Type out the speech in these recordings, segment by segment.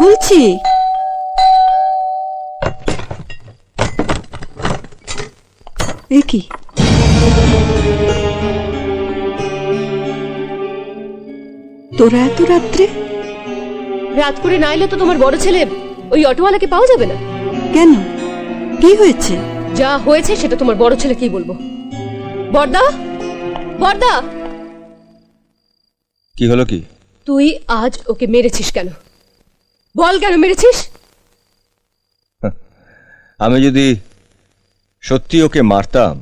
খুলছি কি? তোরা এত রাত্রে? রাত করে না এলে তো তোমার বড় ছেলে ওই অটোওয়ালাকে পাওয়া যাবে না। কেন? কি হয়েছে? যা হয়েছে সেটা তোমার বড় ছেলে কি বলব? বর্দা? বর্দা? কি হলো কি? তুই আজ ওকে মেরেছিস কেন? বল কেন মেরেছিস? আমি যদি সত্যি ওকে মারতাম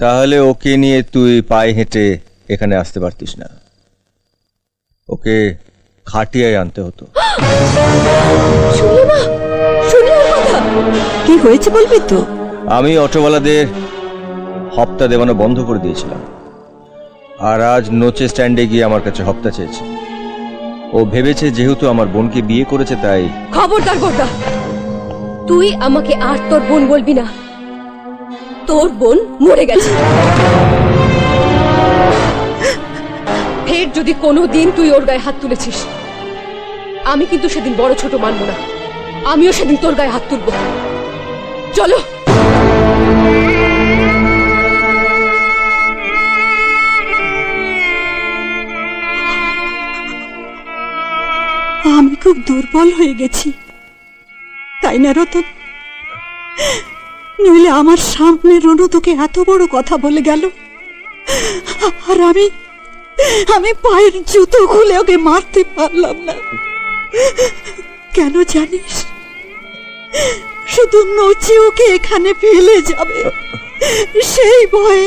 তাহলে ওকে নিয়ে তুই পায়ে হেঁটে এখানে আসতে পারতিস না। ওকে খাটিয়ায় আনতে হতো। কি হয়েছে বলবি তো? আমি অটোওয়ালাদের হপ্তা দেওয়ানো বন্ধ করে দিয়েছিলাম। আর আজ নোচে স্ট্যান্ডে গিয়ে আমার কাছে হপ্তা চেয়েছে। ও ভেবেছে যেহেতু আমার বোনকে বিয়ে করেছে তাই খবরদার বর্দা তুই আমাকে আর তোর বোন বলবি না। তোর বোন মরে গেছে। ফের যদি কোনো দিন তুই ওর গায়ে হাত তুলেছিস, আমি কিন্তু সেদিন বড় ছোট মানব না। আমিও সেদিন তোর গায়ে হাত তুলব। চলো। আমি খুব দুর্বল হয়ে গেছি। তাই না রতন নইলে আমার সামনে রনু তোকে এত বড় কথা বলে গেল। আর আমি আমি পায়ের জুতো খুলে ওকে মারতে পারলাম না। কেন জানিস? শুধু নচে ওকে এখানে ফেলে যাবে। সেই ভয়ে